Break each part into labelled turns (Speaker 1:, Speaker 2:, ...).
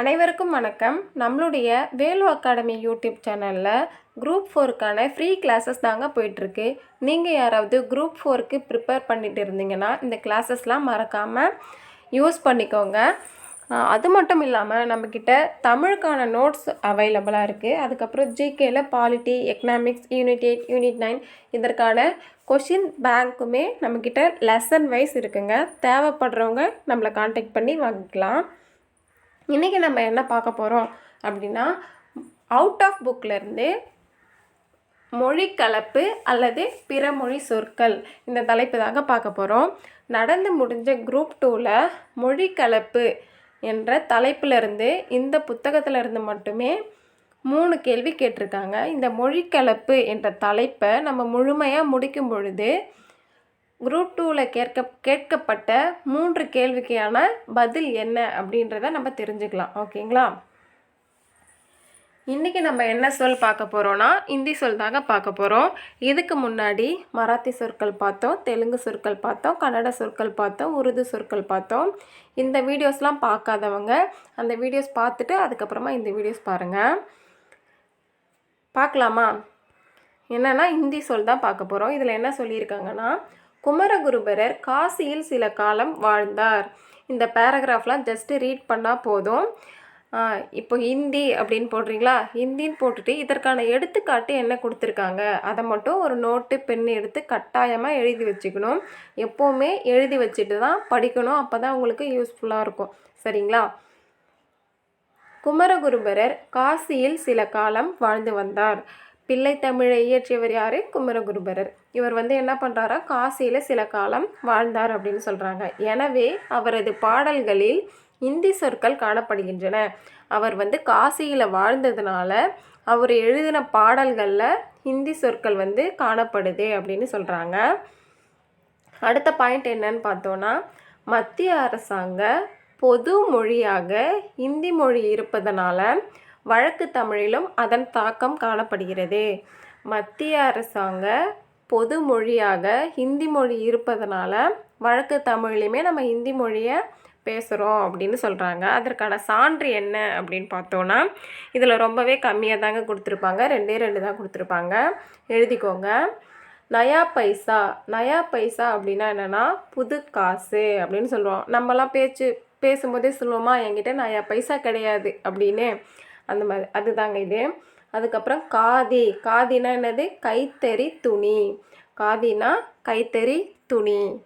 Speaker 1: அனைவருக்கும் வணக்கம். நம்மளுடைய வேலு அகாடமி யூடியூப் சேனலில் குரூப் ஃபோருக்கான ஃப்ரீ கிளாஸஸ் தாங்க போயிட்டுருக்கு. நீங்கள் யாராவது குரூப் ஃபோருக்கு ப்ரிப்பேர் பண்ணிட்டு இருந்தீங்கன்னா இந்த கிளாஸஸ்லாம் மறக்காமல் யூஸ் பண்ணிக்கோங்க. அது மட்டும் இல்லாமல் நம்மக்கிட்ட தமிழுக்கான நோட்ஸ் அவைலபிளாக இருக்குது அதுக்கப்புறம் ஜிகேயில் polity economics unit eight unit nine இதற்கான கொஷின் பேங்க்குமே நம்மக்கிட்ட லெசன் வைஸ் இருக்குங்க. தேவைப்படுறவங்க நம்மளை காண்டாக்ட் பண்ணி வாங்கிக்கலாம். இன்றைக்கி நம்ம என்ன பார்க்க போகிறோம் அப்படின்னா அவுட் ஆஃப் புக்லேருந்து மொழி கலப்பு அல்லது பிற மொழி சொற்கள். இந்த தலைப்பு தாங்க பார்க்க போகிறோம் நடந்து முடிஞ்ச குரூப் டூவில் மொழி கலப்பு என்ற தலைப்பிலிருந்து இந்த புத்தகத்திலிருந்து மட்டுமே மூணு கேள்வி கேட்டிருக்காங்க. இந்த மொழி கலப்பு என்ற தலைப்பை நம்ம முழுமையாக முடிக்கும் பொழுது குரூப் டூவில் கேட்க கேட்கப்பட்ட மூன்று கேள்விக்கான பதில் என்ன அப்படின்றத நம்ம தெரிஞ்சுக்கலாம். ஓகேங்களா? இன்றைக்கி நம்ம என்ன சொல் பார்க்க போகிறோன்னா இந்தி சொல் தாங்க பார்க்க போகிறோம் இதுக்கு முன்னாடி மராத்தி சொற்கள் பார்த்தோம் தெலுங்கு சொற்கள் பார்த்தோம் கன்னட சொற்கள் பார்த்தோம் உருது சொற்கள் பார்த்தோம். இந்த வீடியோஸ்லாம் பார்க்காதவங்க அந்த வீடியோஸ் பார்த்துட்டு அதுக்கப்புறமா இந்த வீடியோஸ் பாருங்கள் பார்க்கலாமா? என்னென்னா இந்தி சொல் தான் பார்க்க போகிறோம் இதில் என்ன சொல்லியிருக்காங்கன்னா குமரகுருபரர் காசியில் சில காலம் வாழ்ந்தார். இந்த பேராகிராஃப்லாம் ஜஸ்ட்டு ரீட் பண்ணால் போதும். இப்போ ஹிந்தி அப்படின்னு போடுறீங்களா? ஹிந்தின்னு போட்டுட்டு இதற்கான எடுத்துக்காட்டு என்ன கொடுத்துருக்காங்க? அதை மட்டும் ஒரு நோட்டு பென் எடுத்து கட்டாயமாக எழுதி வச்சுக்கணும். எப்போவுமே எழுதி வச்சுட்டு தான் படிக்கணும். அப்போ தான் உங்களுக்கு யூஸ்ஃபுல்லாக இருக்கும். சரிங்களா? குமரகுருபரர் காசியில் சில காலம் வாழ்ந்து வந்தார். பிள்ளை தமிழை இயற்றியவர் யார்? குமரகுருபரர். இவர் வந்து என்ன பண்ணுறாரா காசியில் சில காலம் வாழ்ந்தார் அப்படின்னு சொல்கிறாங்க எனவே அவரது பாடல்களில் இந்தி சொற்கள் காணப்படுகின்றன. அவர் வந்து காசியில் வாழ்ந்ததுனால அவர் எழுதின பாடல்களில் ஹிந்தி சொற்கள் வந்து காணப்படுது அப்படின்னு சொல்கிறாங்க அடுத்த பாயிண்ட் என்னன்னு பார்த்தோன்னா மத்திய அரசாங்க பொது மொழியாக இந்தி மொழி இருப்பதனால வழக்கு தமிழிலும் அதன் தாக்கம் காணப்படுகிறது. மத்திய அரசாங்க பொது மொழியாக ஹிந்தி மொழி இருப்பதனால வழக்கு தமிழ்லையுமே நம்ம ஹிந்தி மொழியை பேசுகிறோம் அப்படின்னு சொல்கிறாங்க அதற்கான சான்று என்ன அப்படின்னு பார்த்தோன்னா இதில் ரொம்பவே கம்மியாக தாங்க கொடுத்துருப்பாங்க. ரெண்டே ரெண்டு தான் கொடுத்துருப்பாங்க. எழுதிக்கோங்க. நயா பைசா நயா பைசா அப்படின்னா என்னென்னா புது காசு அப்படின்னு சொல்லுவோம். நம்மலாம் பேச்சு பேசும்போதே சொல்லுவோமா என்கிட்ட நயா பைசா கிடையாது அப்படின்னு. அந்த மாதிரி அதுதாங்க இது. அதுக்கப்புறம் காதி. காதினா என்னது? கைத்தறி துணி. காதினா கைத்தறி துணி.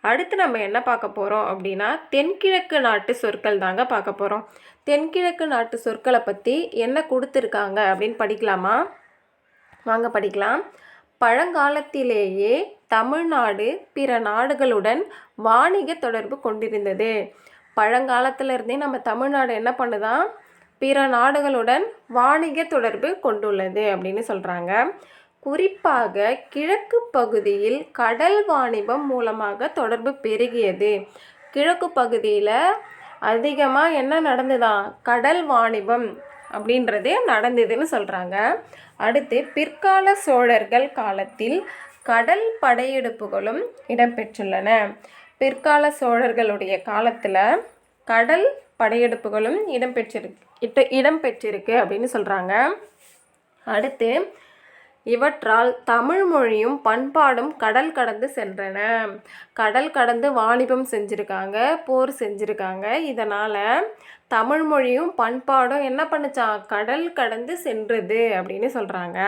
Speaker 1: அடுத்து நம்ம என்ன பார்க்க போகிறோம் அப்படின்னா தென்கிழக்கு நாட்டு சொற்கள் தாங்க பார்க்க போகிறோம் தென்கிழக்கு நாட்டு சொற்களை பற்றி என்ன கொடுத்துருக்காங்க அப்படின்னு படிக்கலாமா? வாங்க படிக்கலாம். பழங்காலத்திலேயே தமிழ்நாடு பிற நாடுகளுடன் வாணிக தொடர்பு கொண்டிருந்தது. பழங்காலத்துலேருந்தே நம்ம தமிழ்நாடு என்ன பண்ணுதான் பிற நாடுகளுடன் வாணிக தொடர்பு கொண்டுள்ளது அப்படின்னு சொல்கிறாங்க குறிப்பாக கிழக்கு பகுதியில் கடல் வாணிபம் மூலமாக தொடர்பு பெருகியது. கிழக்கு பகுதியில் அதிகமாக என்ன நடந்ததா? கடல் வாணிபம் அப்படின்றது நடந்ததுன்னு சொல்கிறாங்க அடுத்து பிற்கால சோழர்கள் காலத்தில் கடல் படையெடுப்புகளும் இடம்பெற்றுள்ளன. பிற்கால சோழர்களுடைய காலத்தில் கடல் படையெடுப்புகளும் இடம்பெற்றிருக்கு இட்ட இடம்பெற்றிருக்கு அப்படின்னு சொல்கிறாங்க அடுத்து இவற்றால் தமிழ் மொழியும் பண்பாடும் கடல் கடந்து சென்றன. கடல் கடந்து வாணிபம் செஞ்சுருக்காங்க போர் செஞ்சுருக்காங்க. இதனால் தமிழ் மொழியும் பண்பாடும் என்ன பண்ணுச்சா கடல் கடந்து சென்றது அப்படின்னு சொல்கிறாங்க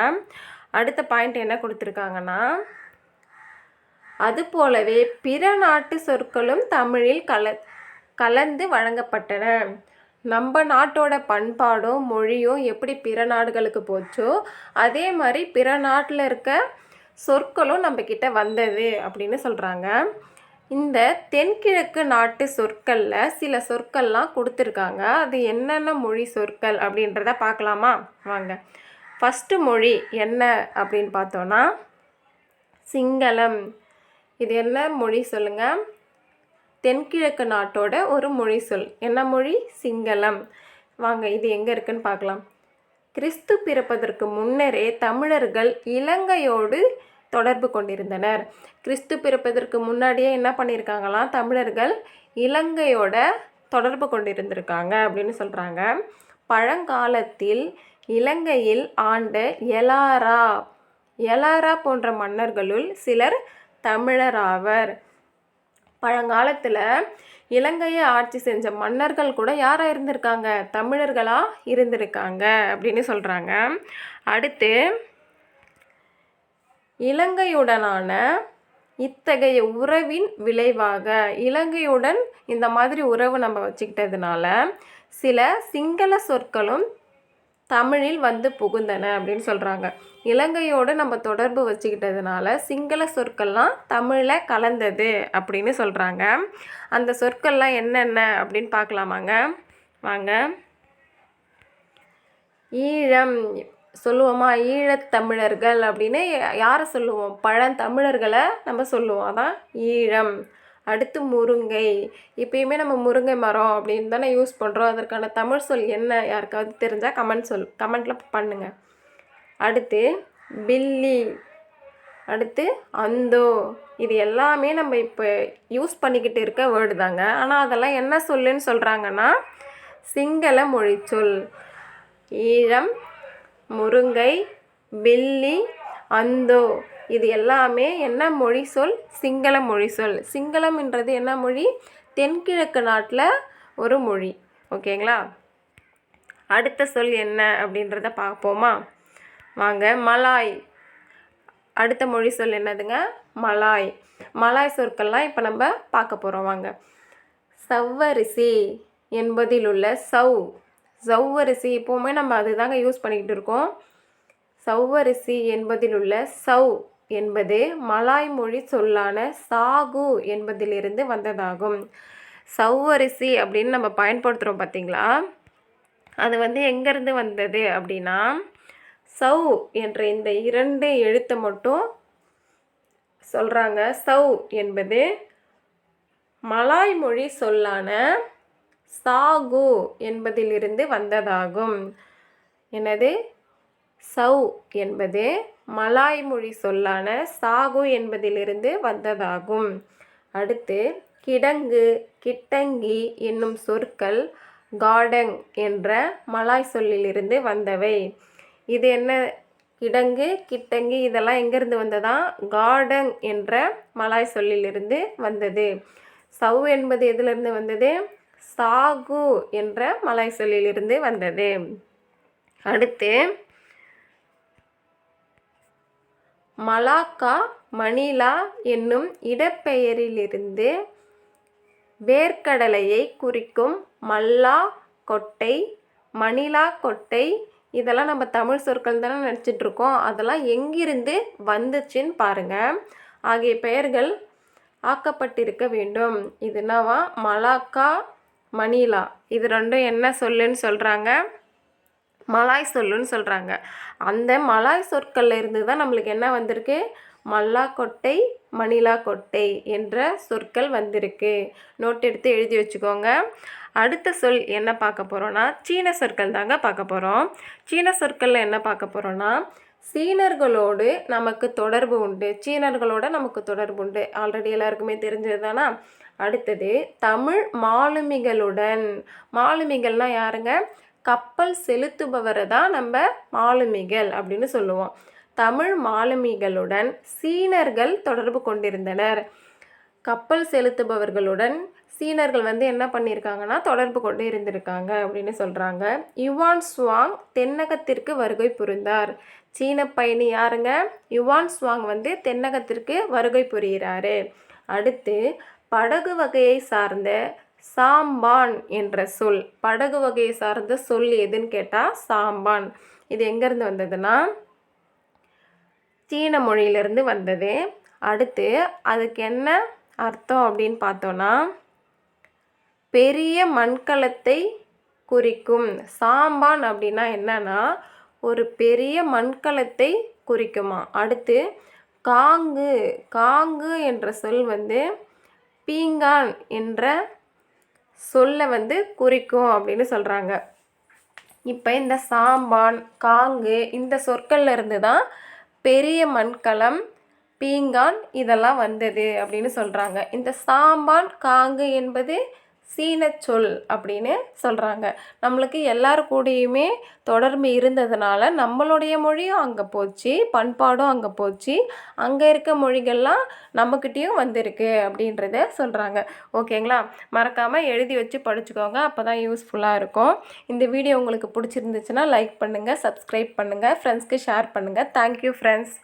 Speaker 1: அடுத்த பாயிண்ட் என்ன கொடுத்துருக்காங்கன்னா அதுபோலவே பிற நாட்டு சொற்களும் தமிழில் கல கலந்து வழங்கப்பட்டன. நம்ம நாட்டோட பண்பாடும் மொழியும் எப்படி பிற நாடுகளுக்கு போச்சோ அதே மாதிரி பிற நாட்டில் இருக்க சொற்களும் நம்மக்கிட்ட வந்தது அப்படின்னு சொல்கிறாங்க இந்த தென்கிழக்கு நாட்டு சொற்களில் சில சொற்கள்லாம் கொடுத்துருக்காங்க. அது என்னென்ன மொழி சொற்கள் அப்படின்றத பார்க்கலாமா? வாங்க. ஃபஸ்ட்டு மொழி என்ன அப்படின்னு பார்த்தோன்னா சிங்களம். இது என்ன மொழி சொல்லுங்கள் தென்கிழக்கு நாட்டோட ஒரு மொழி சொல். என்ன மொழி? சிங்களம். வாங்க இது எங்கே இருக்குன்னு பார்க்கலாம். கிறிஸ்து பிறப்பதற்கு முன்னரே தமிழர்கள் இலங்கையோடு தொடர்பு கொண்டிருந்தனர். கிறிஸ்து பிறப்பதற்கு முன்னாடியே என்ன பண்ணியிருக்காங்களாம்? தமிழர்கள் இலங்கையோட தொடர்பு கொண்டிருந்திருக்காங்க அப்படின்னு சொல்கிறாங்க பழங்காலத்தில் இலங்கையில் ஆண்ட எலாரா. எலாரா போன்ற மன்னர்களுள் சிலர் தமிழராவர். பழங்காலத்தில் இலங்கையை ஆட்சி செஞ்ச மன்னர்கள் கூட யாராக இருந்திருக்காங்க? தமிழர்களாக இருந்திருக்காங்க அப்படின்னு சொல்கிறாங்க அடுத்து இலங்கையுடனான இத்தகைய உறவின் விளைவாக இலங்கையுடன் இந்த மாதிரி உறவு நம்ம வச்சுக்கிட்டதுனால சில சிங்கள சொற்களும் தமிழில் வந்து புகுந்தன அப்படின்னு சொல்கிறாங்க இலங்கையோடு நம்ம தொடர்பு வச்சுக்கிட்டதுனால சிங்கள சொற்கள்லாம் தமிழில் கலந்தது அப்படின்னு சொல்கிறாங்க அந்த சொற்கள்லாம் என்னென்ன அப்படின்னு பார்க்கலாமாங்க? வாங்க. ஈழம் சொல்லுவோமா? ஈழத்தமிழர்கள் அப்படின்னு யாரை சொல்லுவோம்? பழந்தமிழர்களை நம்ம சொல்லுவோம். அதான் ஈழம். அடுத்து முருங்கை. இப்பயுமே நம்ம முருங்கை மரம் அப்படின்னு தானே யூஸ் பண்ணுறோம் அதற்கான தமிழ் சொல் என்ன? யாருக்காவது தெரிஞ்சால் கமெண்ட் சொல் கமெண்ட்டில் பண்ணுங்கள் அடுத்து பில்லி. அடுத்து அந்தோ. இது எல்லாமே நம்ம இப்போ யூஸ் பண்ணிக்கிட்டு இருக்க வேர்டு தாங்க. ஆனால் அதெல்லாம் என்ன சொல்லுன்னு சொல்கிறாங்கன்னா சிங்கள மொழிச்சொல் ஈழம் முருங்கை பில்லி அந்தோ. இது எல்லாமே என்ன மொழி சொல்? சிங்கள மொழி சொல். சிங்களம்ன்றது என்ன மொழி? தென்கிழக்கு நாட்டில் ஒரு மொழி. ஓகேங்களா? அடுத்த சொல் என்ன அப்படின்றத பார்ப்போமா? வாங்க மலாய். அடுத்த மொழி சொல் என்னதுங்க? மலாய். மலாய் சொற்கள்லாம் இப்போ நம்ம பார்க்க போகிறோம் வாங்க. சவ்வரிசி என்பதில் உள்ள சவ். சவ்வரிசி எப்போவுமே நம்ம அதுதாங்க யூஸ் பண்ணிக்கிட்டு இருக்கோம். சவ்வரிசி என்பதில் உள்ள சவ். என்பது மலாய் மொழி சொல்லான சாகு என்பதிலிருந்து வந்ததாகும். சவ்வரிசி அப்படின்னு நம்ம பயன்படுத்துகிறோம் பார்த்தீங்களா? அது வந்து எங்கேருந்து வந்தது அப்படின்னா சவ் என்ற இந்த இரண்டு எழுத்தை மட்டும் சொல்கிறாங்க சவ் என்பது மலாய் மொழி சொல்லான சாகு என்பதிலிருந்து வந்ததாகும். எனது சவ் என்பது மலாய் மொழி சொல்லான சாகு என்பதிலிருந்து வந்ததாகும். அடுத்து கிடங்கு கிட்டங்கி என்னும் சொற்கள் காடங் என்ற மலாய் சொல்லிலிருந்து வந்தவை. இது என்ன? கிடங்கு கிட்டங்கி இதெல்லாம் எங்கேருந்து வந்ததா? காடங் என்ற மலாய் சொல்லிலிருந்து வந்தது. சவ் என்பது எதிலிருந்து வந்தது? சாகு என்ற மலாய் சொல்லிலிருந்து வந்தது. அடுத்து மலாக்கா மணிலா என்னும் இடப்பெயரிலிருந்து வேர்க்கடலையை குறிக்கும் மல்லா கொட்டை மணிலா கொட்டை. இதெல்லாம் நம்ம தமிழ் சொற்கள் தானே நினச்சிட்ருக்கோம். அதெல்லாம் எங்கிருந்து வந்துச்சுன்னு பாருங்கள் ஆகிய பெயர்கள் ஆக்கப்பட்டிருக்க வேண்டும். இது என்னவா? Malacca Manila. இது ரெண்டும் என்ன சொல்லுன்னு சொல்கிறாங்க மலாய் சொல்லுன்னு சொல்கிறாங்க அந்த மலாய் சொற்களில் இருந்து தான் நம்மளுக்கு என்ன வந்திருக்கு? மல்லாக்கொட்டை மணிலாக்கொட்டை மணிலா கொட்டை என்ற சொற்கள் வந்திருக்கு. நோட் எடுத்து எழுதி வச்சுக்கோங்க. அடுத்த சொல் என்ன பார்க்க போகிறோன்னா சீன சொற்கள் தாங்க பார்க்க போகிறோம் சீன சொற்களில் என்ன பார்க்க போகிறோன்னா சீனர்களோடு நமக்கு தொடர்பு உண்டு. சீனர்களோட நமக்கு தொடர்பு உண்டு. ஆல்ரெடி எல்லாருக்குமே தெரிஞ்சது தானா? அடுத்தது தமிழ் மாலுமிகளுடன். மாலுமிகள்னால் யாருங்க? கப்பல் செலுத்துபவரை தான் நம்ம மாலுமிகள் அப்படின்னு சொல்லுவோம். தமிழ் மாலுமிகளுடன் சீனர்கள் தொடர்பு கொண்டிருந்தனர். கப்பல் செலுத்துபவர்களுடன் சீனர்கள் வந்து என்ன பண்ணியிருக்காங்கன்னா தொடர்பு கொண்டு இருந்திருக்காங்க அப்படின்னு சொல்கிறாங்க யுவான் ஸ்வாங் தென்னகத்திற்கு வருகை புரிந்தார். சீன பயணி யாருங்க? யுவான் ஸ்வாங் வந்து தென்னகத்திற்கு வருகை புரிகிறாரு. அடுத்து படகு வகையை சார்ந்த சாம்பான் என்ற சொல். படகு வகையை சார்ந்த சொல் எதுன்னு கேட்டால் சாம்பான். இது எங்கேருந்து வந்ததுன்னா சீன மொழியிலேருந்து வந்தது. அடுத்து அதுக்கு என்ன அர்த்தம் அப்படின்னு பார்த்தோன்னா பெரிய மண்கலத்தை குறிக்கும். சாம்பான் அப்படின்னா என்னன்னா ஒரு பெரிய மண்கலத்தை குறிக்குமா? அடுத்து காங்கு. காங்கு என்ற சொல் வந்து பீங்கான் என்ற சொல்ல வந்து குறிக்கும் அப்படின்னு சொல்கிறாங்க இப்போ இந்த சாம்பான் காங்கு இந்த சொற்கள்ல இருந்து தான் பெரிய மண்கலம் பீங்கான் இதெல்லாம் வந்தது அப்படின்னு சொல்கிறாங்க இந்த சாம்பான் காங்கு என்பது சீன சொல் அப்படின்னு சொல்கிறாங்க நம்மளுக்கு எல்லார் கூடயுமே தொடர்பு இருந்ததுனால நம்மளுடைய மொழியும் அங்கே போச்சு பண்பாடும் அங்கே போச்சு. அங்கே இருக்க மொழிகள்லாம் நம்மக்கிட்டேயும் வந்திருக்கு அப்படின்றத சொல்கிறாங்க ஓகேங்களா? மறக்காமல் எழுதி வச்சு படிச்சுக்கோங்க அப்போ தான் யூஸ்ஃபுல்லாக இருக்கும். இந்த வீடியோ உங்களுக்கு பிடிச்சிருந்துச்சுன்னா லைக் பண்ணுங்கள் சப்ஸ்கிரைப் பண்ணுங்கள் ஃப்ரெண்ட்ஸ்க்கு ஷேர் பண்ணுங்கள் தேங்க்யூ ஃப்ரெண்ட்ஸ்